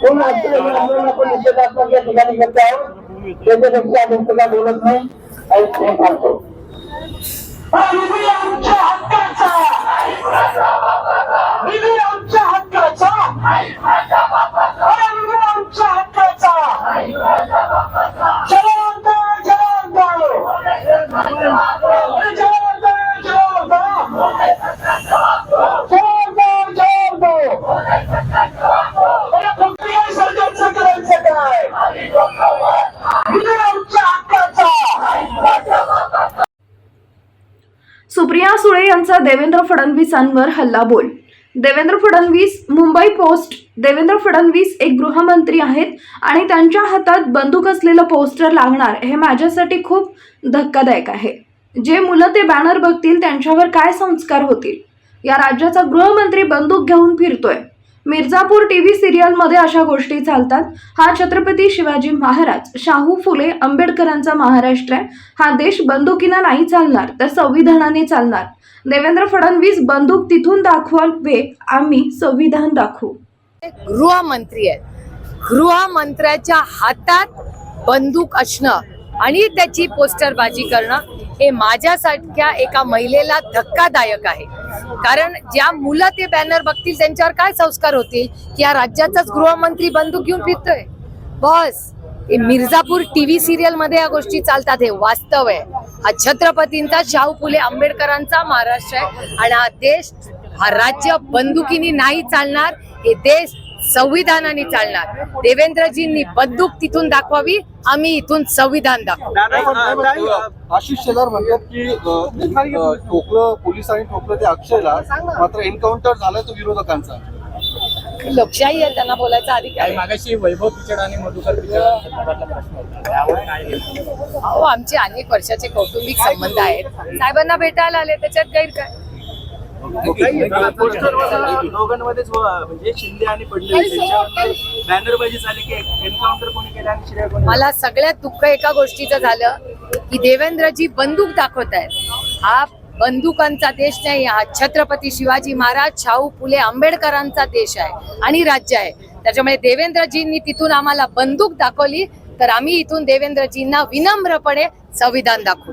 कोण आंदोलन आपण निषेधात्मक या ठिकाणी करत आहोत त्याच्यापेक्षा तुला बोलत नाही. आणि सांगतो. सुळे यांचा देवेंद्र फडणवीसांवर हल्लाबोल. देवेंद्र फडणवीस मुंबई पोस्ट देवेंद्र फडणवीस एक गृहमंत्री आहेत आणि त्यांच्या हातात बंदूक असलेलं पोस्टर लागणार हे माझ्यासाठी खूप धक्कादायक आहे. जे मुलं ते बॅनर बघतील त्यांच्यावर काय संस्कार होतील? या राज्याचा गृहमंत्री बंदूक घेऊन फिरतोय. मिर्झापूर टीव्ही सिरियलमध्ये अशा गोष्टी चालतात. हा छत्रपती शिवाजी महाराज शाहू फुले आंबेडकरांचा महाराष्ट्र आहे. हा देश बंदुकीनं नाही चालणार तर संविधानाने चालणार. देवेंद्र फडणवीस बंदूक तिथून दाखवावे आम्ही संविधान दाखवू. गृहमंत्री आहेत. गृहमंत्र्याच्या हातात बंदूक असणं आणि त्याची पोस्टरबाजी करणं हे माझ्यासारख्या एका महिलेला धक्कादायक आहे. कारण ज्या मुलं ते बॅनर बघतील त्यांच्यावर काय संस्कार होतील? की या राज्याचाच गृहमंत्री बंदूक घेऊन फिरतोय. बस. हे मिर्झापूर टीव्ही सिरियलमध्ये या गोष्टी चालतात हे वास्तव आहे. हा छत्रपतींचा शाहू फुले आंबेडकरांचा महाराष्ट्र आहे. आणि हा देश हा राज्य बंदुकीने नाही चालणार हे देश संविधानाने चालणार. देवेंद्रजींनी बंदूक तिथून दाखवावी आम्ही इथून संविधान दाखवू. आशिष शेलार म्हणतात की ठोकलं पोलिसांनी ठोकलं ते अक्षयला मात्र एन्काउंटर झालाय तो विरोधकांचा. लोकशाही आहे त्यांना बोलायचा अधिकार. मागाशी वैभव पिचड आणि मधुकर प्रश्न आमचे अनेक वर्षाचे कौटुंबिक संबंध आहेत. साहेबांना भेटायला आले त्याच्यात गैर काय दोघांमध्येच म्हणजे शिंदे आणि फडणवीस बॅनरबाजी झाली की एन्काउंटर कोणी केलं आणि शिर्या कोणी मला सगळ्यात दुःख एका गोष्टीचं झालं की देवेंद्रजी बंदूक दाखवत आहेत. हा बंदुकांचा देश नाही हा छत्रपती शिवाजी महाराज शाहू फुले आंबेडकरांचा देश आहे आणि राज्य आहे. त्याच्यामुळे देवेंद्रजींनी तिथून आम्हाला बंदूक दाखवली तर आम्ही इथून देवेंद्रजींना विनम्रपणे संविधान दाखवू.